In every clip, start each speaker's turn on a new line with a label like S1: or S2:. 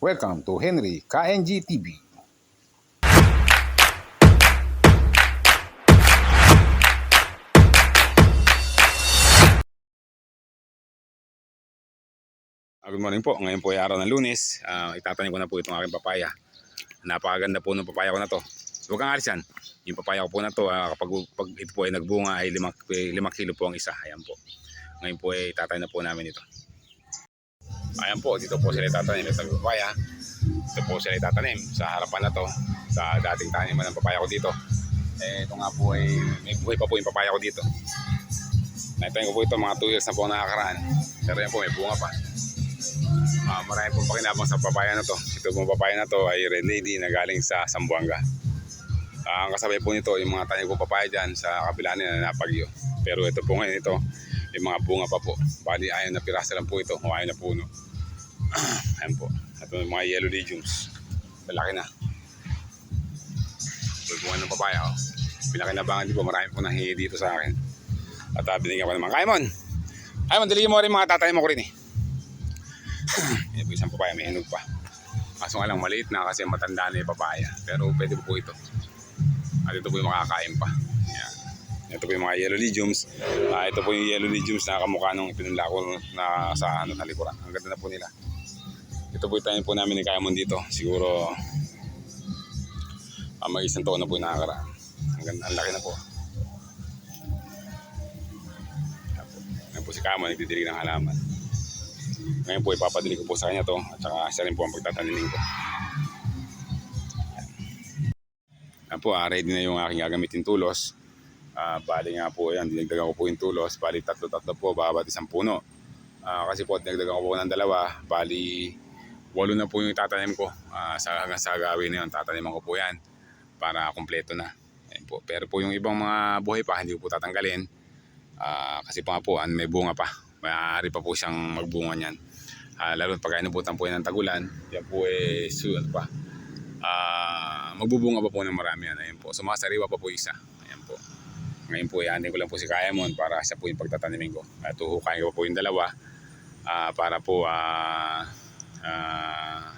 S1: Welcome to Henry KNG TV. Ah, Good morning po. Ngayon po ay araw ng lunes. Ah, itatanim ko na po itong aking papaya. Napakaganda po ng papaya ko na to. Huwag kang alis yan. Yung papaya ko po na to, ah, kapag pag ito po ay nagbunga ay 5 kilo po ang isa. Ayan po. Ngayon po ay itatanim na po namin ito. Ayan po, dito po sila itatanim. Ito yung papaya. Ito po sila itatanim sa harapan na to. Sa dating taniman ng papaya ko dito. Eh, ito nga po ay may buhay pa po yung papaya ko dito. Naitayin ko po ito mga 2 years na po nakakaraan. Pero yan po, may bunga pa. Ah, marami pong pakinabang sa papaya na to. Ito pong papaya na to ay red lady na galing sa Sambuanga. Ah, ang kasabay po nito, yung mga tanim ko papaya dyan sa kabila nila na napagyo. Pero ito po ngayon ito, yung mga bunga pa po. Bali, ayon na pirasa lang po ito, o ayon na puno. Ayan po. Ito yung mga yellow legumes. Malaki na. Bunga ng papaya. Oh. Pinakinabangan din po, marami po nanghingi dito sa akin. At uh, binigyan ko naman. Kaimon! Kaimon, diligin mo rin mga tatay mo ko rin eh. Yan po isang papaya, may hinog pa. Kaso nga lang maliit na kasi matanda na yung papaya. Pero pwede po po ito. At ito po yung makakain pa. Ito po yung mga yellow legumes. Ah, ito po yung yellow legumes na kamukha nung pinunla ko na sa ano, sa likuran. Ang ganda na po nila. Ito po yung tanim po namin ni Kayamon dito. Siguro ah, may isang taon na po yung nakakaraan. Ang, ganda, ang laki na po. Yan po. Si Kayamon, nagdidilig ng halaman. Ngayon po ipapadali ko po sa kanya to at saka isa rin po ang pagtatanimin ko. Yan po, ah, ready na yung aking gagamitin tulos. Ah, bali nga po yan, dinagdagan ko po yung tulos. Bali tatlo-tatlo po, bawat isang puno. Ah, kasi po, dinagdagan ko po ng dalawa. Bali, walo na po yung tatanim ko. Ah, sa, hanggang sa gawin na yun, tataniman ko po yan para kumpleto na. Ayan po. Pero po yung ibang mga buhay pa, hindi ko po tatanggalin. Ah, kasi pa nga po, may bunga pa. Maaari pa po siyang magbunga niyan. Ah, lalo pag inubutan po yan ng tagulan, yan po eh, su- ano pa, ah, magbubunga pa po ng marami yan. Ayan po. Sumasariwa pa po isa. Ngayon po, ihanin ko lang po si Kayamon para siya po yung pagtatanimin ko. At uhukayin ko po yung dalawa ah, para po ah, ah,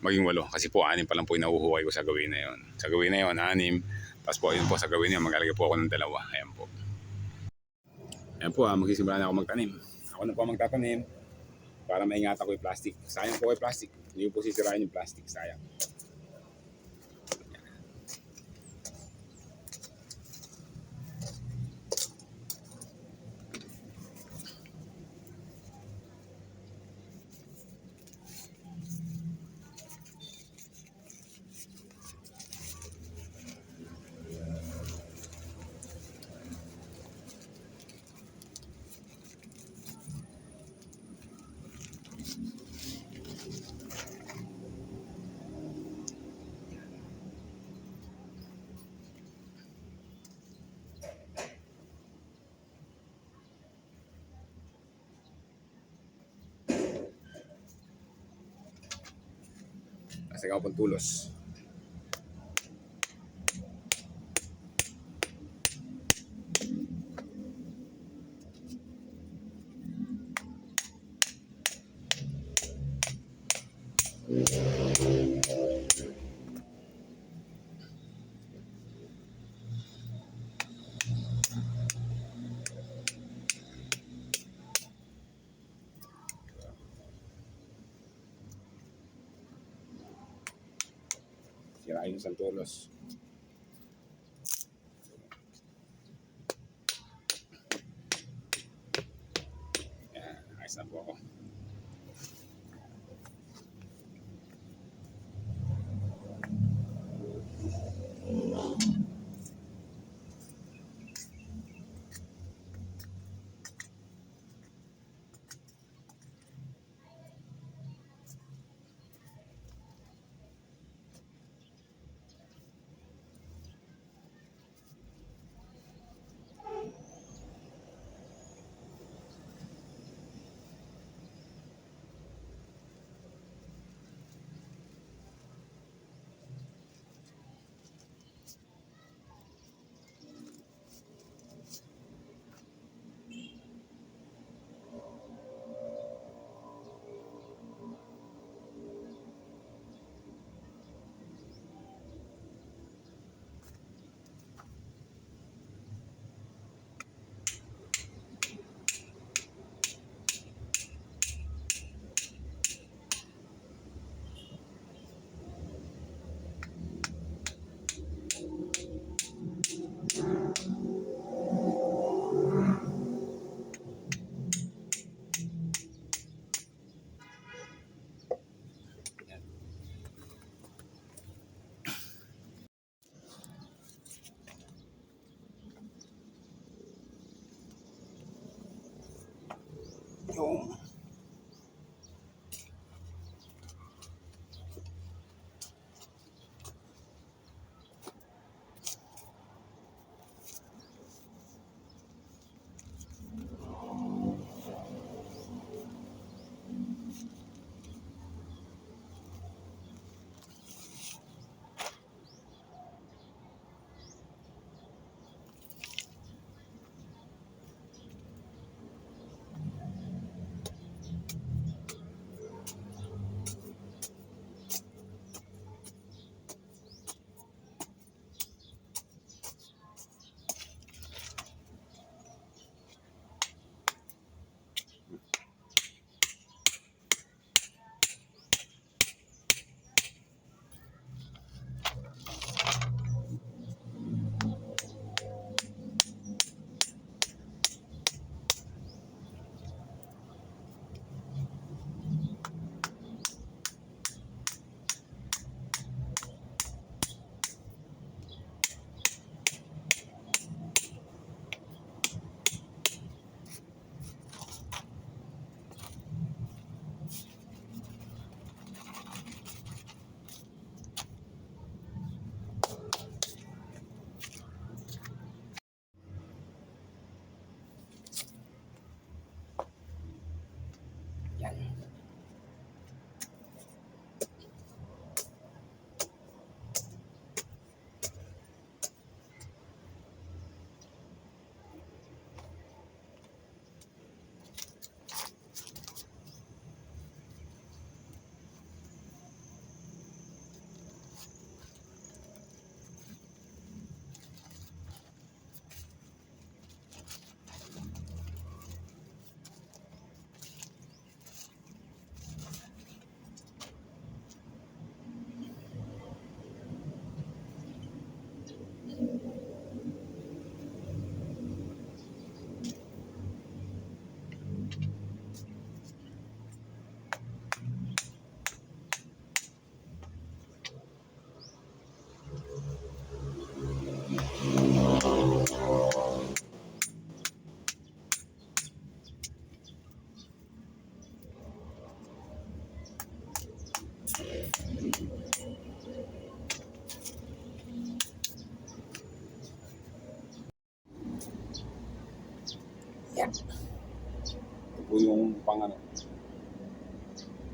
S1: maging walo. Kasi po, anim pa lang po yung nahuhuway ko sa gawin na yon. Sa gawin na yon, anim. Tapos po, yun po sa gawin na yun, maglalagay po ako ng dalawa. Ayan po. Ayan po, ah, magsisimula na ako magtanim. Ako na po magtatanim para maingatan ko yung plastic. Sayang po yung plastic. Hindi po sisirain yung plastic. Sayang. Kasi ako pong tulos. Sirain yung isang tulos. Yan, ayos na po ako.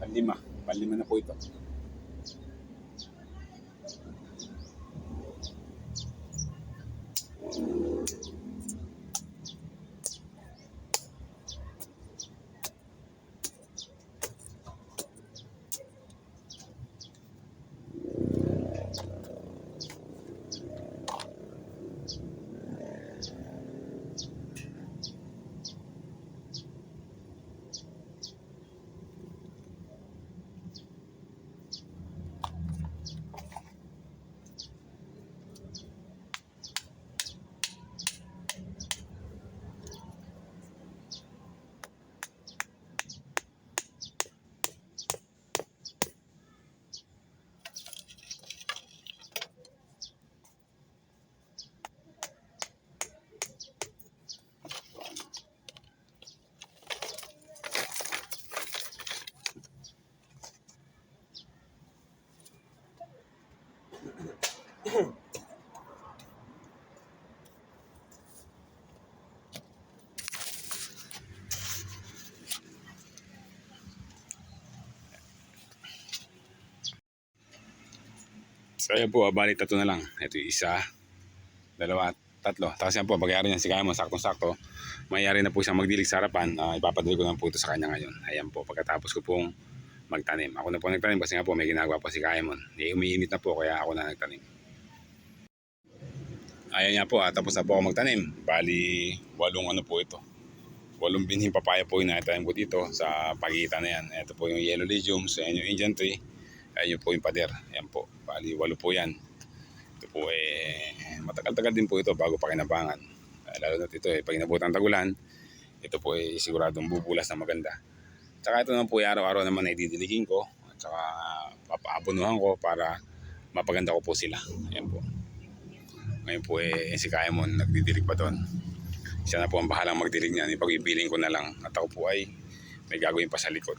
S1: Panlima. Panlima na po ito. So ayan po, bali tatlo na lang. Ito yung isa, dalawa, tatlo. Tapos yan po, pag-ayari niya si Kayamon, saktong-sakto. Mayayari na po siyang magdilig sa harapan. Ah, ipapadali ko na po ito sa kanya ngayon. Ayan po, pagkatapos ko pong magtanim. Ako na po nagtanim kasi nga po may ginagawa pa si Kayamon. Eh, umiinit na po kaya ako na nagtanim. Ayan nga po, ah, tapos na po ako magtanim. Bali, walong ano po ito. Walong binhing papaya po yung naitanim ko dito sa pagitan na yan. Ito po yung yellow legumes, ayan yung Indian tree. Ayan po yung pader. Ayan po. Bali, walo po yan. Ito po eh, matagal-tagal din po ito bago pakinabangan. Eh, lalo na ito eh, pag inabutan ng tagulan, ito po eh, siguradong bubulas na maganda. Tsaka ito naman po eh, araw-araw naman ay didiligin ko. At saka papaabunuhan ko para mapaganda ko po sila. Ayan po. Ngayon po eh, si Kaimon nagdidilig pa doon. Siya na po ang bahalang magdilig niyan. Ipag-ibiling ko na lang. At ako po ay may gagawin pa sa likod.